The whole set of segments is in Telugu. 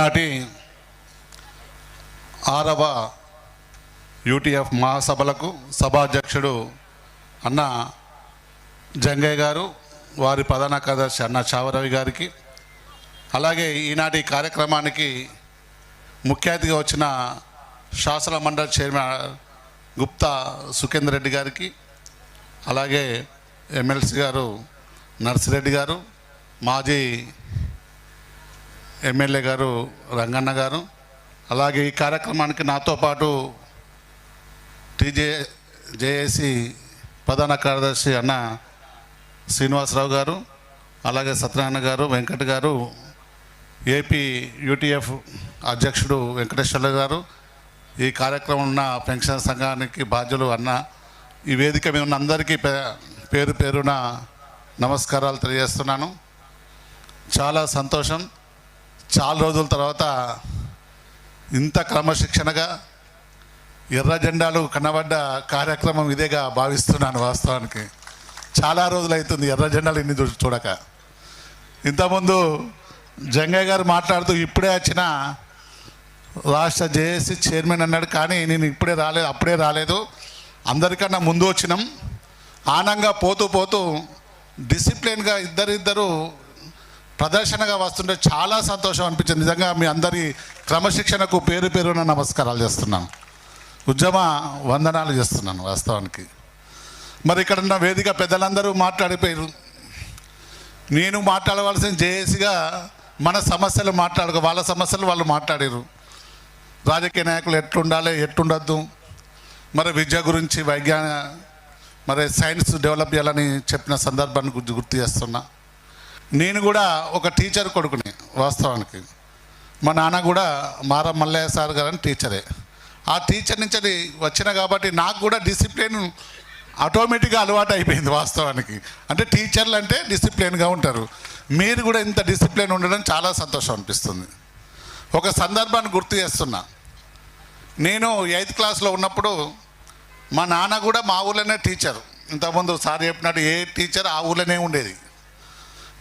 ఈనాటి ఆరవ యూటీఎఫ్ మహాసభలకు సభాధ్యక్షుడు అన్న జంగయ్య గారు వారి ప్రధాన కార్యదర్శి అన్న చావరవి గారికి అలాగే ఈనాటి కార్యక్రమానికి ముఖ్య అతిథిగా వచ్చిన శాసన మండలి చైర్మన్ గుప్తా సుఖేందర్ రెడ్డి గారికి అలాగే ఎమ్మెల్సీ గారు నర్సిరెడ్డి గారు మాజీ ఎమ్మెల్యే గారు రంగన్న గారు అలాగే ఈ కార్యక్రమానికి నాతో పాటు టీజే జేఏసి ప్రధాన కార్యదర్శి అన్న శ్రీనివాసరావు గారు అలాగే సత్యనారాయణ గారు వెంకట్ గారు ఏపీ యూటీఎఫ్ అధ్యక్షుడు వెంకటేశ్వర్లు గారు ఈ కార్యక్రమం ఉన్న పెన్షన్ సంఘానికి బాధ్యులు అన్న ఈ వేదిక మీద ఉన్న అందరికీ పే- పేరు పేరున నమస్కారాలు తెలియజేస్తున్నాను. చాలా సంతోషం. చాలా రోజుల తర్వాత ఇంత క్రమశిక్షణగా ఎర్ర జెండాలు కనబడ్డ కార్యక్రమం ఇదేగా భావిస్తున్నాను వాస్తవానికి. చాలా రోజులైతుంది ఎర్ర జెండాలు ఇన్ని చూడక. ఇంతకుముందు జంగయ్య గారు మాట్లాడుతూ ఇప్పుడే వచ్చిన రాష్ట్ర జేఏసీ చైర్మన్ అన్నాడు కానీ నేను ఇప్పుడే రాలేదు అప్పుడే రాలేదు. అందరికన్నా ముందు వచ్చినాం. ఆనంగా పోతూ పోతూ డిసిప్లిన్గా ఇద్దరిద్దరు ప్రదర్శనగా వస్తుంటే చాలా సంతోషం అనిపించింది. నిజంగా మీ అందరి క్రమశిక్షణకు పేరు పేరున నమస్కారాలు చేస్తున్నాను. ఉద్యమ వందనాలు చేస్తున్నాను వాస్తవానికి. మరి ఇక్కడ ఉన్న వేదిక పెద్దలందరూ మాట్లాడిపోయారు. నేను మాట్లాడవలసిన జేఏసీగా మన సమస్యలు మాట్లాడుకో వాళ్ళ సమస్యలు వాళ్ళు మాట్లాడారు. రాజకీయ నాయకులు ఎట్లుండాలి ఎట్టుండద్దు మరి విద్య గురించి వైజ్ఞాన మరి సైన్స్ డెవలప్ చేయాలని చెప్పిన సందర్భాన్ని గుర్తు గుర్తు చేస్తున్నా. నేను కూడా ఒక టీచర్ కొడుకుని వాస్తవానికి. మా నాన్న కూడా మారా మల్లయ్య సార్ గారు అని టీచరే ఆ టీచర్ నుంచి అది వచ్చిన కాబట్టి నాకు కూడా డిసిప్లిన్ ఆటోమేటిక్గా అలవాటు అయిపోయింది వాస్తవానికి. అంటే టీచర్లు అంటే డిసిప్లిన్గా ఉంటారు. మీరు కూడా ఇంత డిసిప్లిన్ ఉండడం చాలా సంతోషం అనిపిస్తుంది. ఒక సందర్భాన్ని గుర్తు చేస్తున్నా. నేను ఎయిత్ క్లాస్లో ఉన్నప్పుడు మా నాన్న కూడా మా ఊళ్ళోనే టీచర్ ఇంతకుముందు సార్ చెప్పినట్టు ఏ టీచర్ ఆ ఊళ్ళోనే ఉండేది.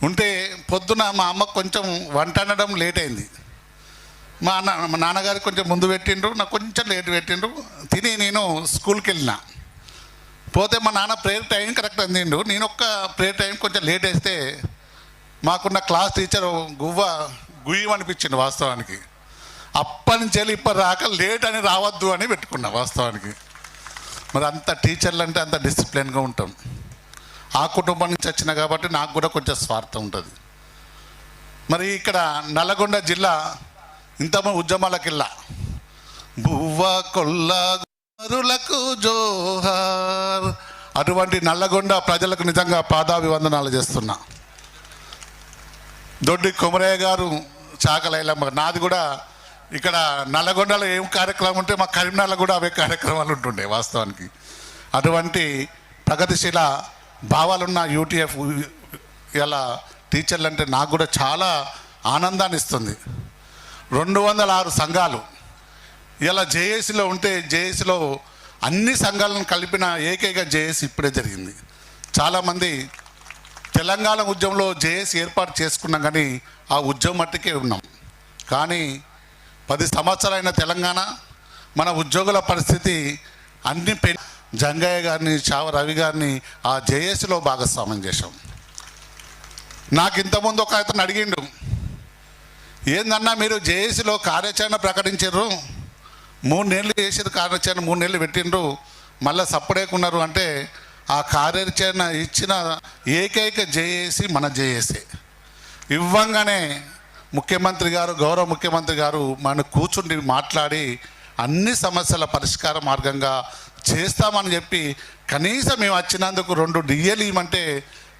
ఉంటే పొద్దున మా అమ్మ కొంచెం వంట అనడం లేట్ అయింది. మా అన్న మా నాన్నగారు కొంచెం ముందు పెట్టిండ్రు నాకు కొంచెం లేట్ పెట్టిండ్రు. తిని నేను స్కూల్కి వెళ్ళిన. పోతే మా నాన్న ప్రేయర్ టైం కరెక్ట్ అందిండు. నేను ఒక్క ప్రేయర్ టైం కొంచెం లేట్ వేస్తే మాకున్న క్లాస్ టీచర్ గువ్వ గుయ్యం అనిపించింది వాస్తవానికి. అప్పటి నుంచి వెళ్ళి ఇప్పటి రాక లేట్ అని రావద్దు అని పెట్టుకున్నా వాస్తవానికి. మరి అంత టీచర్లు అంటే అంత డిసిప్లిన్గా ఉంటాం. ఆ కుటుంబం నుంచి వచ్చిన కాబట్టి నాకు కూడా కొంచెం స్వార్థం ఉంటుంది. మరి ఇక్కడ నల్లగొండ జిల్లా ఇంతమంది ఉద్యమాల కిల్లా. బువ్వ కొల్లరులకు జోహార్. అటువంటి నల్లగొండ ప్రజలకు నిజంగా పాదాభివందనాలు చేస్తున్నా. దొడ్డి కొమరయ్య గారు చాకలైలమ్మ నాది కూడా ఇక్కడ నల్లగొండలో ఏం కార్యక్రమం ఉంటే మా కరీంనగర్లో కూడా అవే కార్యక్రమాలు ఉంటుండే వాస్తవానికి. అటువంటి ప్రగతిశీల భావాలున్న యూటీఎఫ్ ఇలా టీచర్లు అంటే నాకు కూడా చాలా ఆనందాన్ని ఇస్తుంది. రెండు వందల ఆరు సంఘాలు. ఇలా జేఏసీలో ఉంటే జేఏసీలో అన్ని సంఘాలను కలిపిన ఏకైక జేఏసీ ఇప్పుడే జరిగింది. చాలామంది తెలంగాణ ఉద్యమంలో జేఏసీ ఏర్పాటు చేసుకున్నాం కానీ ఆ ఉద్యమం మట్టుకే ఉన్నాం. కానీ పది సంవత్సరాలైన తెలంగాణ మన ఉద్యోగుల పరిస్థితి అన్ని పె జంగయ్య గారిని చావ రవి గారిని ఆ జేఏసీలో భాగస్వామ్యం చేశాం. నాకు ఇంతకుముందు ఒక అతను అడిగిండు ఏందన్నా మీరు జేఏసీలో కార్యాచరణ ప్రకటించారు మూడు నెలలు చేసేది కార్యాచరణ మూడు నెలలు పెట్టిండ్రు. మళ్ళీ సప్పుడేకున్నారు అంటే ఆ కార్యాచరణ ఇచ్చిన ఏకైక జేఏసీ మన జేఏసీ. ఇవ్వంగానే ముఖ్యమంత్రి గారు గౌరవ ముఖ్యమంత్రి గారు మన కూర్చుండి మాట్లాడి అన్ని సమస్యల పరిష్కార మార్గంగా చేస్తామని చెప్పి కనీసం మేము వచ్చినందుకు రెండు డిఎల్ ఇవ్వమంటే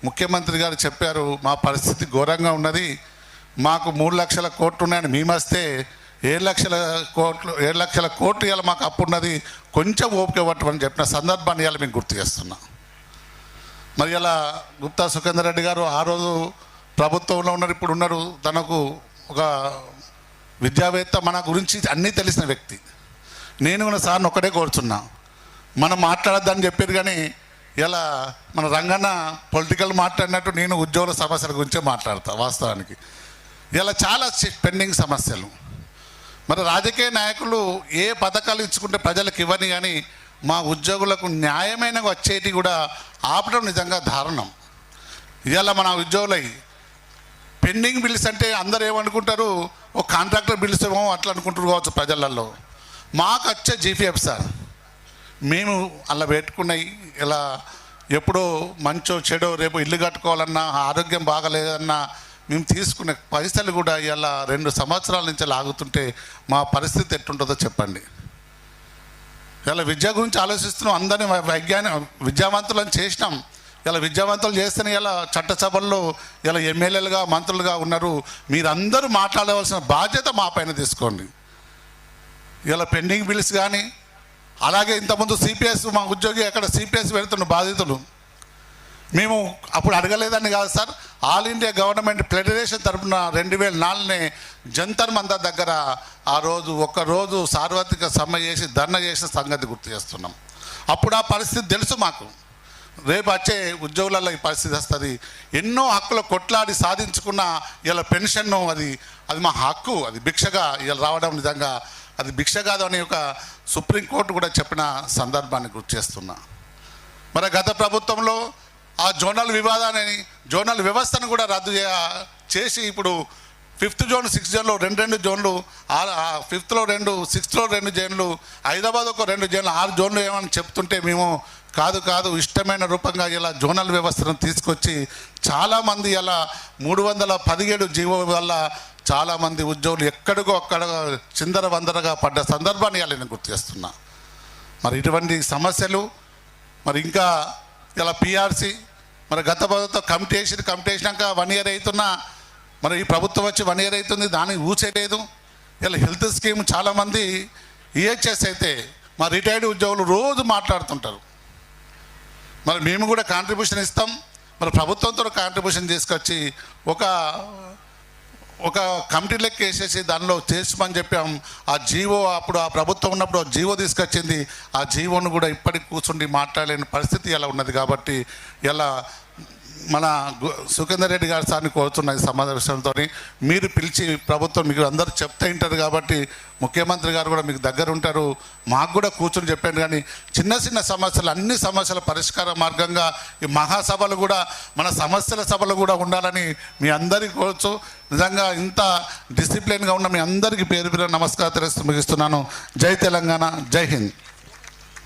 ముఖ్యమంత్రి గారు చెప్పారు మా పరిస్థితి ఘోరంగా ఉన్నది మాకు మూడు లక్షల కోట్లు ఉన్నాయని మేము వస్తే ఏడు లక్షల కోట్లు ఏడు లక్షల కోట్లు ఇవాళ మాకు అప్పు ఉన్నది కొంచెం ఓపిక పట్టమని చెప్పిన సందర్భాన్ని ఇవాళ మేము గుర్తు చేస్తున్నా. మరి ఇలా గుప్తా సుఖేందర్ రెడ్డి గారు ఆ రోజు ప్రభుత్వంలో ఉన్నారు ఇప్పుడు ఉన్నారు తనకు ఒక విద్యావేత్త మన గురించి అన్నీ తెలిసిన వ్యక్తి. నేను కూడా సార్ని ఒక్కడే కోరుచున్నా. మనం మాట్లాడద్దని చెప్పారు కానీ ఇలా మన రంగన్న పొలిటికల్ మాట్లాడినట్టు నేను ఉద్యోగుల సమస్యల గురించే మాట్లాడతా వాస్తవానికి. ఇలా చాలా పెండింగ్ సమస్యలు. మరి రాజకీయ నాయకులు ఏ పథకాలు ఇచ్చుకుంటే ప్రజలకు ఇవ్వని కానీ మా ఉద్యోగులకు న్యాయమైన వచ్చేటి కూడా ఆపడం నిజంగా దారుణం. ఇవాళ మన ఉద్యోగులై పెండింగ్ బిల్స్ అంటే అందరు ఏమనుకుంటారు? ఒక కాంట్రాక్టర్ బిల్స్ ఏమో అట్లా అనుకుంటారు కావచ్చు ప్రజలలో. మాకు వచ్చే జీపీఎఫ్ సార్. మేము అలా పెట్టుకున్నాయి ఇలా ఎప్పుడో మంచో చెడో రేపు ఇల్లు కట్టుకోవాలన్నా ఆరోగ్యం బాగలేదన్నా మేము తీసుకునే పైసలు కూడా ఇలా రెండు సంవత్సరాల నుంచి లాగుతుంటే మా పరిస్థితి ఎట్టుంటుందో చెప్పండి. ఇలా విద్య గురించి ఆలోచిస్తున్నాం. అందరినీ వైజ్ఞాని విద్యావంతులను చేసినాం. ఇలా విద్యావంతులు చేస్తేనే ఇలా చట్టసభల్లో ఇలా ఎమ్మెల్యేలుగా మంత్రులుగా ఉన్నారు. మీరందరూ మాట్లాడవలసిన బాధ్యత మా పైన తీసుకోండి. ఇలా పెండింగ్ బిల్స్ కానీ అలాగే ఇంతకుముందు సిపిఎస్ మా ఉద్యోగి అక్కడ సిపిఎస్ పెడుతున్న బాధితులు. మేము అప్పుడు అడగలేదని కాదు sir all India government federation తరఫున రెండు వేల నాలుగునే జంతర్ మంద దగ్గర ఆ రోజు ఒక్కరోజు సార్వత్రిక సమ్మె చేసి ధర్నా చేసిన సంగతి గుర్తు చేస్తున్నాం. అప్పుడు ఆ పరిస్థితి తెలుసు మాకు. రేపు వచ్చే ఉద్యోగులలో ఈ పరిస్థితి వస్తుంది. ఎన్నో హక్కులు కొట్లాడి సాధించుకున్న ఇలా పెన్షన్ను అది అది మా హక్కు అది భిక్షగా ఇలా రావడం నిజంగా అది భిక్ష కాదు అని ఒక సుప్రీంకోర్టు కూడా చెప్పిన సందర్భాన్ని గుర్తు చేస్తున్నా. మరి గత ప్రభుత్వంలో ఆ జోనల్ వివాదాన్ని జోనల్ వ్యవస్థను కూడా రద్దు చేసి ఇప్పుడు ఫిఫ్త్ జోన్ సిక్స్త్ జోన్లో రెండు రెండు జోన్లు ఆ ఫిఫ్త్లో రెండు సిక్స్త్లో రెండు జోన్లు హైదరాబాద్ ఒక రెండు జోన్లు ఆరు జోన్లు ఏమని చెప్తుంటే మేము కాదు కాదు ఇష్టమైన రూపంగా ఇలా జోనల్ వ్యవస్థను తీసుకొచ్చి చాలామంది ఇలా మూడు వందల పదిహేడు జీవో వల్ల చాలామంది ఉద్యోగులు ఎక్కడికో అక్కడ చిందర వందరగా పడ్డ సందర్భాన్ని ఇలా నేను గుర్తు చేస్తున్నా మరి ఇటువంటి సమస్యలు మరి ఇంకా ఇలా పిఆర్సీ మరి గత ప్రభుత్వం కమిటీ వేసి కమిటీ వేసినాక వన్ ఇయర్ అవుతున్నా మరి ఈ ప్రభుత్వం వచ్చి వన్ ఇయర్ అవుతుంది దానికి ఊసేయలేదు ఇలా హెల్త్ స్కీమ్ చాలామంది ఈహెచ్ఎస్ అయితే మా రిటైర్డ్ ఉద్యోగులు రోజు మాట్లాడుతుంటారు. మరి మేము కూడా కాంట్రిబ్యూషన్ ఇస్తాం మరి ప్రభుత్వంతో కాంట్రిబ్యూషన్ తీసుకొచ్చి ఒక ఒక కమిటీ లెక్క వేసేసి దానిలో చేసుమని చెప్పాం. ఆ జీవో అప్పుడు ఆ ప్రభుత్వం ఉన్నప్పుడు ఆ జీవో తీసుకొచ్చింది. ఆ జీవోను కూడా ఇప్పటికి కూర్చుండి మాట్లాడలేని పరిస్థితి ఎలా ఉన్నది కాబట్టి ఇలా మన గు- సుఖేందర్ రెడ్డి గారి సార్ని కోరుతున్న ఈ సమావేశంతో మీరు పిలిచి ప్రభుత్వం మీకు అందరూ చెప్తే ఉంటారు కాబట్టి ముఖ్యమంత్రి గారు కూడా మీకు దగ్గర ఉంటారు. మాకు కూడా కూర్చొని చెప్పాను కానీ చిన్న చిన్న సమస్యలు అన్ని సమస్యల పరిష్కార మార్గంగా ఈ మహాసభలు కూడా మన సమస్యల సభలు కూడా ఉండాలని మీ అందరికీ కోరుచు నిజంగా ఇంత డిసిప్లిన్గా ఉన్న మీ అందరికీ పేరు పేరు నమస్కారం తెలుస్తూ ముగిస్తున్నాను. జై తెలంగాణ జై హింద్.